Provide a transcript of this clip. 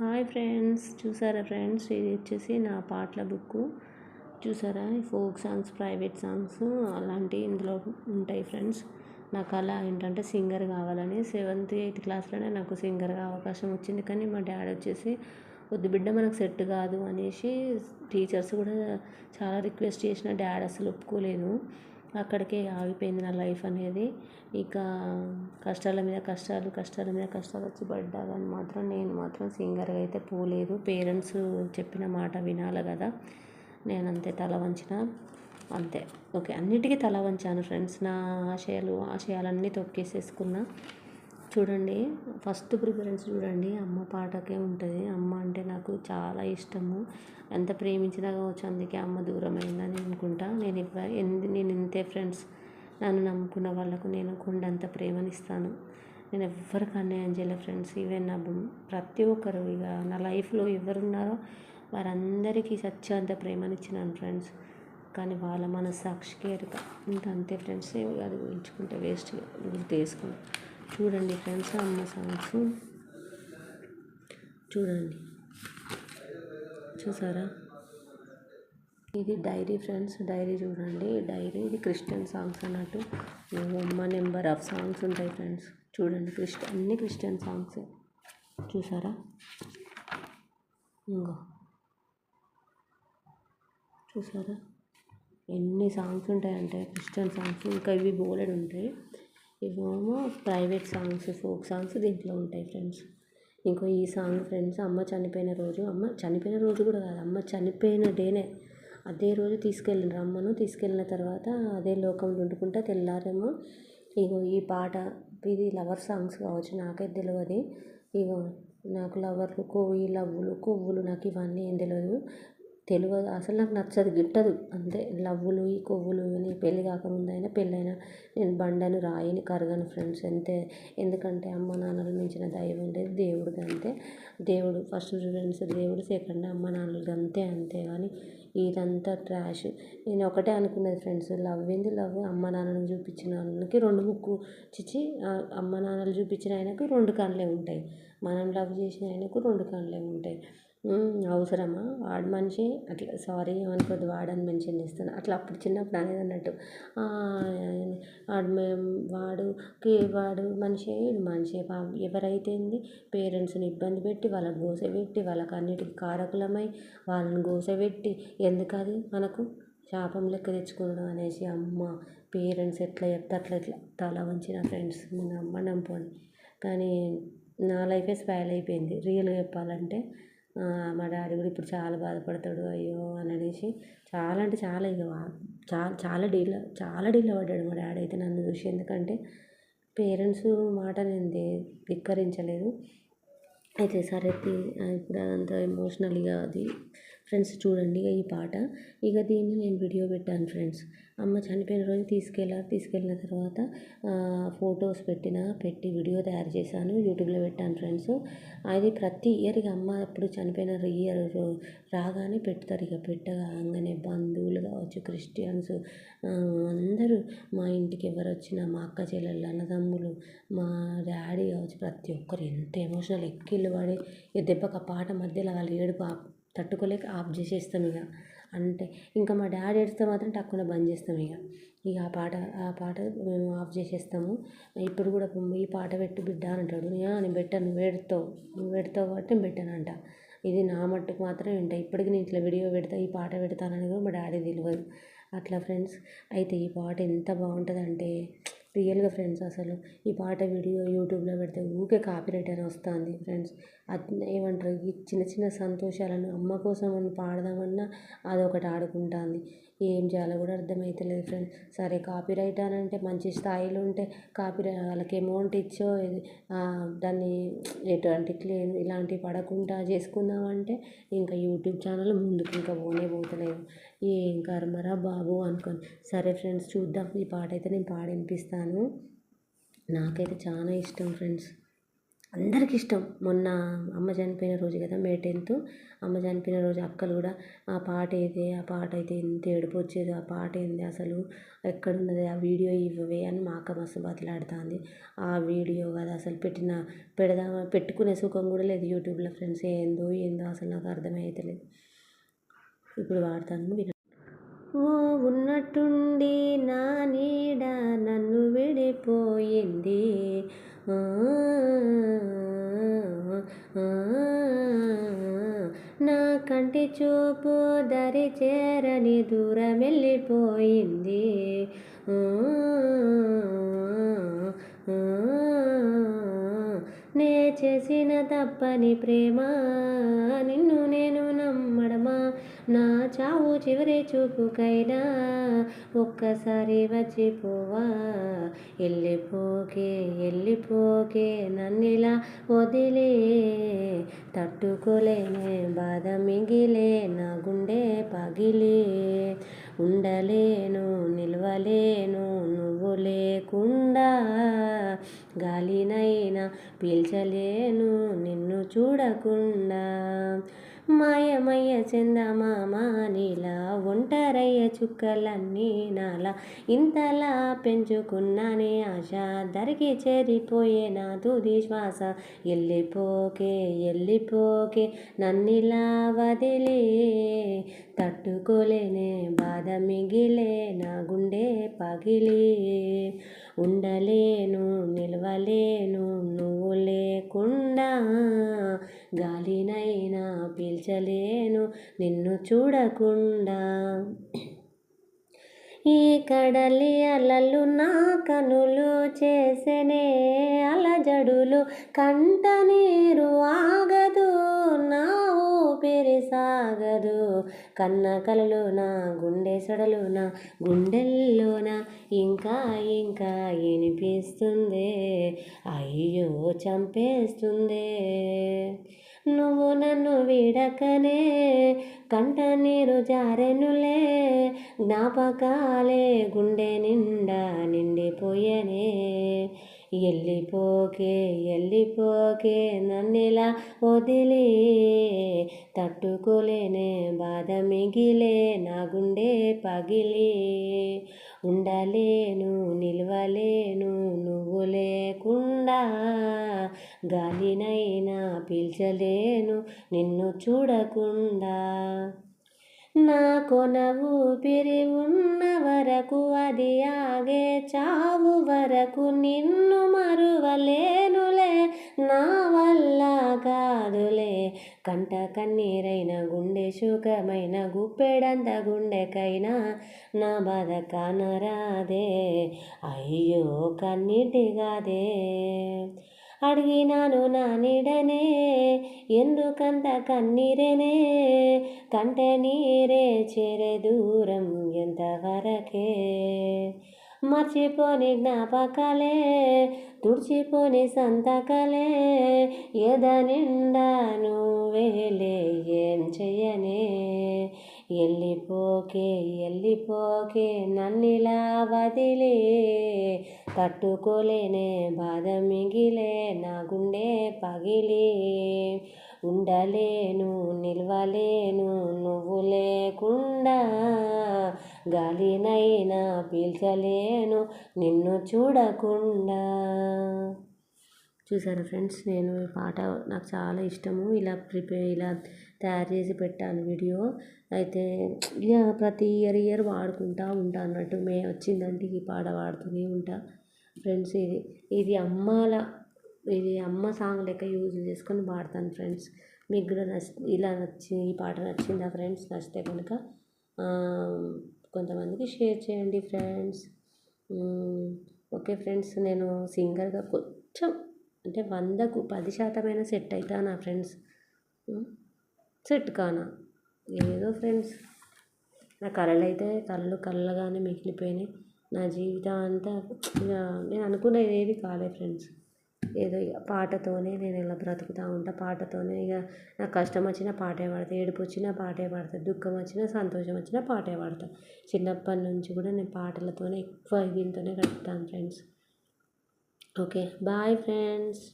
Hi friends చూసారా friends? ఇది వచ్చేసి నా పాటల బుక్. చూసారా? ఫోక్ సాంగ్స్ ప్రైవేట్ సాంగ్స్ అలాంటివి ఇందులో ఉంటాయి ఫ్రెండ్స్. నా కళ ఏంటంటే సింగర్ కావాలని సెవెంత్ ఎయిత్ క్లాస్లోనే నాకు సింగర్గా అవకాశం వచ్చింది. కానీ మా డాడీ వచ్చేసి వద్దు బిడ్డ మనకు సెట్ కాదు అనేసి టీచర్స్ కూడా చాలా రిక్వెస్ట్ చేసిన. డాడీ అసలు ఒప్పుకోలేదు. అక్కడికే ఆగిపోయింది నా లైఫ్ అనేది. ఇక కష్టాల మీద కష్టాలు కష్టాల మీద కష్టాలు వచ్చి పడ్డా కానీ మాత్రం నేను మాత్రం సింగర్గా అయితే పోలేదు. పేరెంట్స్ చెప్పిన మాట వినాలి కదా. నేను అంతే తల వంచిన. అంతే. ఓకే అన్నిటికీ తల వంచాను ఫ్రెండ్స్. నా ఆశయాలు ఆశయాలన్నీ తొక్కేసేసుకున్నా. చూడండి ఫస్ట్ ప్రిఫరెన్స్ చూడండి అమ్మ పాటకే ఉంటుంది. అమ్మ అంటే నాకు చాలా ఇష్టము. ఎంత ప్రేమించినా కావచ్చు అందుకే అమ్మ దూరమైందని అనుకుంటా. నేను ఇవ్వ నేను ఇంతే ఫ్రెండ్స్. నన్ను నమ్ముకున్న వాళ్ళకు నేను కొండంత ప్రేమనిస్తాను నేను ఎవ్వరికి అన్యాయం చేయలే ఫ్రెండ్స్. ఈవెన్ నా ప్రతి ఒక్కరు ఇక నా లైఫ్లో ఎవరున్నారో వారందరికీ సత్యంత ప్రేమనిచ్చినాను ఫ్రెండ్స్. కానీ వాళ్ళ మనస్సాక్షికి ఎరుక ఇంత అంతే ఫ్రెండ్స్ అది ఊహించుకుంటే వేస్ట్ గుర్తు వేసుకుంటాం చూడండి ఫ్రెండ్స్ అమ్మ సాంగ్స్. చూడండి. చూసారా? ఇది డైరీ ఫ్రెండ్స్ డైరీ చూడండి. డైరీ ఇది క్రిస్టియన్ సాంగ్స్ అన్నట్టు. అమ్మ నెంబర్ ఆఫ్ సాంగ్స్ ఉంటాయి ఫ్రెండ్స్. చూడండి క్రిస్ట అన్ని క్రిస్టియన్ సాంగ్స్. చూసారా? ఇంకో చూసారా? ఎన్ని సాంగ్స్ ఉంటాయంటే క్రిస్టియన్ సాంగ్స్. ఇంకా ఇవి బోలెడ్ ఉంటాయి. ఇవేమో ప్రైవేట్ సాంగ్స్ ఫోక్ సాంగ్స్ దీంట్లో ఉంటాయి ఫ్రెండ్స్. ఇంకో ఈ సాంగ్ ఫ్రెండ్స్ అమ్మ చనిపోయిన రోజు అమ్మ చనిపోయిన రోజు కూడా కాదు అమ్మ చనిపోయిన డేనే. అదే రోజు తీసుకెళ్ళినారు అమ్మను తీసుకెళ్ళిన తర్వాత అదే లోకంలో వండుకుంటా తెల్లారేమో ఇగో ఈ పాట. ఇది లవర్ సాంగ్స్ కావచ్చు నాకైతే తెలియదు ఇగో నాకు లవర్లు కొవ్వు లవ్వులు కొవ్వులు నాకు ఇవన్నీ ఏం తెలియదు తెలుగు అసలు నాకు నచ్చదు గిట్టదు. అంతే. లవ్వులు ఈ కొవ్వులు ఇవన్నీ పెళ్ళి కాకముందు అయినా పెళ్ళైనా నేను బండను రాయిని కరగను ఫ్రెండ్స్ అంతే. ఎందుకంటే అమ్మ నాన్నలు మించిన దైవం లేదు దేవుడిది అంతే. దేవుడు ఫస్ట్ ఫ్రెండ్స్ దేవుడు సెకండ్ అమ్మ నాన్నలది అంతే అంతే. కానీ ఇదంతా ట్రాష్. నేను ఒకటే అనుకున్నది ఫ్రెండ్స్ లవ్ ఏంది లవ్? అమ్మ నాన్నను చూపించిన వాళ్ళకి రెండు ముక్కు. చిచ్చి అమ్మ నాన్నలు చూపించిన ఆయనకు రెండు కళ్ళే ఉంటాయి. మనం లవ్ చేసిన ఆయనకు రెండు కళ్ళే ఉంటాయి. అవసరమా? వాడు మనిషి అట్లా సారీ ఏమనుకోవద్దు వాడని మెన్షన్ చేస్తున్నా అట్లా అప్పుడు చిన్నప్పుడు అనేది అన్నట్టు. వాడు మేము వాడుకి వాడు మనిషి మనిషి ఎవరైతే ఏంది పేరెంట్స్ని ఇబ్బంది పెట్టి వాళ్ళని గోసపెట్టి వాళ్ళకి అన్నిటికీ కారకులమై వాళ్ళని గోసపెట్టి ఎందుకది మనకు? శాపం లెక్క తెచ్చుకోవడం అనేసి అమ్మ పేరెంట్స్ ఎట్లా చెప్తే అట్లా ఇట్లా తల వంచి నా ఫ్రెండ్స్ నేను అమ్మ నమ్ముకొని కానీ నా లైఫే స్పాయిల్ అయిపోయింది. రియల్గా చెప్పాలంటే మా డాడీ కూడా ఇప్పుడు చాలా బాధపడతాడు అయ్యో అని అనేసి చాలా అంటే చాలా ఇక చాలా చాలా డీల్ చాలా డీల్ పడ్డాడు మా డాడీ అయితే నన్ను చూసి. ఎందుకంటే పేరెంట్స్ మాట నేను ధిక్కరించలేదు. అయితే సరే ఇప్పుడు అదంతా ఎమోషనల్గా అది ఫ్రెండ్స్ చూడండి ఈ పాట. ఇక దీన్ని నేను వీడియో పెట్టాను ఫ్రెండ్స్. అమ్మ చనిపోయిన రోజు తీసుకెళ్ళారు తీసుకెళ్ళిన తర్వాత ఫొటోస్ పెట్టిన పెట్టి వీడియో తయారు చేశాను యూట్యూబ్లో పెట్టాను ఫ్రెండ్స్. అది ప్రతి ఇయర్ ఇక అమ్మ అప్పుడు చనిపోయిన ఇయర్ రాగానే పెడతారు. ఇక పెట్టగానే బంధువులు కావచ్చు క్రిస్టియన్స్ అందరూ మా ఇంటికి ఎవరు వచ్చినా మా అక్క చెల్లెళ్ళు అన్నదమ్ములు మా డాడీ కావచ్చు ప్రతి ఒక్కరు ఎంత ఎమోషనల్ ఎక్కిళ్ళు పడి ఇక దెబ్బకి ఆ పాట మధ్యలో వాళ్ళు ఏడుపు తట్టుకోలేక ఆఫ్ చేసేస్తాం ఇక. అంటే ఇంకా మా డాడీ ఏడిస్తే మాత్రం టక్కున బంద్ చేస్తాం ఇక. ఇక ఆ పాట ఆ పాట మేము ఆఫ్ చేసేస్తాము. ఇప్పుడు కూడా ఈ పాట పెట్టు బిడ్డ అని అంటాడు. నేను పెట్టాను నువ్వు పెడతావు నువ్వు పెడతావు కాబట్టి నేను అంట. ఇది నా మట్టుకు మాత్రం వింటా. ఇప్పటికి నేను ఇట్లా వీడియో పెడతా ఈ పాట పెడతానని కూడా మా డాడీ తెలియదు. అట్లా ఫ్రెండ్స్ అయితే ఈ పాట ఎంత బాగుంటుందంటే రియల్గా ఫ్రెండ్స్ అసలు ఈ పాట వీడియో యూట్యూబ్లో పెడితే ఊకే కాపీరైట్ అని వస్తుంది ఫ్రెండ్స్. ఏమంటారు ఈ చిన్న చిన్న సంతోషాలను అమ్మ కోసం అని పాడదామన్నా అదొకటి ఆడుకుంటుంది. ఏం చేయాలో కూడా అర్థమవుతలేదు ఫ్రెండ్స్. సరే కాపీరైట్ అని అంటే మంచి స్థాయిలో ఉంటే కాపీ వాళ్ళకి అమౌంట్ ఇచ్చో దాన్ని ఎటువంటి క్లీన్ ఇలాంటివి పడకుండా చేసుకుందామంటే ఇంకా యూట్యూబ్ ఛానల్ ముందుకు ఇంకా పోనే పోతలేదు. ఏం కర్మరా బాబు అనుకోని. సరే ఫ్రెండ్స్ చూద్దాం. ఈ పాట అయితే నేను పాడి వినిపిస్తాను నాకైతే చాలా ఇష్టం ఫ్రెండ్స్. అందరికి ఇష్టం. మొన్న అమ్మ చనిపోయిన రోజు కదా మే టెన్త్. అమ్మ చనిపోయిన రోజు అక్కలు కూడా ఆ పాట ఏది ఆ పాట అయితే ఎంత ఏడుపు వచ్చేది ఆ పాట ఏంది అసలు? ఎక్కడున్నది? ఆ వీడియో ఇవ్వవే అని మా అక్క మస్తు బతిలాడుతుంది. ఆ వీడియో కదా అసలు పెట్టిన పెడదామా? పెట్టుకునే సుఖం కూడా లేదు యూట్యూబ్లో ఫ్రెండ్స్. ఏందో ఏందో అసలు నాకు అర్థమైతలేదు ఇప్పుడు వాడతాను విన. ఓ ఉన్నట్టుండి నా నీడ నన్ను విడిపోయింది. నా కంటి చూపు దరి చేరని దూరం వెళ్ళిపోయింది. ఆ, నే చేసిన తప్పని ప్రేమ నిన్ను నేను నమ్మడమా? నా చావు చివరి చూపుకైనా ఒక్కసారి వచ్చిపోవా వెళ్ళిపోకే వెళ్ళిపోకే నన్నిలా వదిలే తట్టుకోలేనే బాధ మిగిలే నా గుండె పగిలే. ఉండలేను నిలవలేను నువ్వు లేకుండా గాలినైనా పీల్చలేను నిన్ను చూడకుండా. మాయమయ్య చందమామ నీలా ఒంటరయ్య చుక్కలన్నీ నాలా. ఇంతలా పెంచుకున్నానే ఆశ దరికి చేరిపోయే నా తుది శ్వాస. ఎల్లిపోకే ఎల్లిపోకే నన్నిలా వదిలే. తట్టుకోలేనే బాధ మిగిలే నా గుండె పగిలి. ఉండలేను నిలవలేను నువ్వు లేకుండా గాలినైనా పీల్చలేను నిన్ను చూడకుండా. ఈ కడలి అలలు నా కనులు చేసెనే అలజడులు కంట నీరు ఆగదు నా పేరే సాగదు. కన్న కలలోన గుండె సడలోన గుండెల్లోన ఇంకా ఇంకా వినిపిస్తుంది. అయ్యో చంపేస్తుంది. నువ్వు నన్ను విడకనే కంట నీరు జారెనులే జ్ఞాపకాలే గుండె నిండా నిండిపోయనే. ఎల్లిపోకే ఎల్లిపోకే నన్నిలా వదిలి. తట్టుకోలేనే బాధ మిగిలే నా గుండె పగిలి. ఉండలేను నిలవలేను నువ్వు లేకుండా గాలినైనా పీల్చలేను నిన్ను చూడకుండా. నా కొన ఊపిరి ఉన్న వరకు అది ఆగే చావు వరకు నిన్ను మరువలేనులే నా వల్ల కాదులే. కంట కన్నీరైన గుండె శుకమైన గుప్పెడంత గుండెకైనా నా బాధ కానరాదే. అయ్యో కన్నీటిగాదే అడిగినాను నా నిడనే ఎందుకంత కన్నీరేనే? కంటే నీరే చేరే దూరం ఎంతవరకే? మర్చిపోని జ్ఞాపకాలే తుడిచిపోని సంతకాలే ఎద నిండా నువ్వేలే ఏం చెయ్యనే? ఎల్లిపోకే ఎల్లిపోకే నన్నిలా వదిలే తట్టుకోలేనే బాధ మిగిలే నా గుండె పగిలి. ఉండలేను నిలవలేను నువ్వు లేకుండా గాలినైనా పీల్చలేను నిన్ను చూడకుండా. చూసారా ఫ్రెండ్స్? నేను ఈ పాట నాకు చాలా ఇష్టము. ఇలా ప్రిపేర్ ఇలా తయారు చేసి పెట్టాను వీడియో. అయితే ఇక ప్రతి ఇయర్ ఇయర్ వాడుకుంటా ఉంటా అన్నట్టు మే వచ్చిందంటే ఈ పాట పాడుతూనే ఉంటా. ఫ్రెండ్స్ ఇది ఇది అమ్మాల ఇది అమ్మ సాంగ్ లెక్క యూజ్ చేసుకొని పాడతాను ఫ్రెండ్స్. మీకు కూడా నచ్చి ఇలా నచ్చి ఈ పాట నచ్చిందా ఫ్రెండ్స్? నచ్చితే కనుక కొంతమందికి షేర్ చేయండి ఫ్రెండ్స్. ఓకే ఫ్రెండ్స్ నేను సింగర్గా కొంచెం అంటే వందకు పది శాతమైన సెట్ అవుతా నా ఫ్రెండ్స్ సెట్ కానా? ఏదో ఫ్రెండ్స్ నా కళలు అయితే కళ్ళు కళ్ళగానే మిగిలిపోయినాయి. నా జీవితం అంతా ఇక నేను అనుకునేది ఏది కాలే ఫ్రెండ్స్. ఏదో ఇక పాటతోనే నేను ఇలా బ్రతుకుతూ ఉంటా పాటతోనే ఇక నాకు కష్టం వచ్చినా పాటే పాడతా ఏడుపు వచ్చినా పాటే పాడతా దుఃఖం వచ్చినా సంతోషం వచ్చినా పాటే పాడతా. చిన్నప్పటి నుంచి కూడా నేను పాటలతోనే ఎక్కువ దీంతోనే గడుపుతాను ఫ్రెండ్స్. Okay bye friends.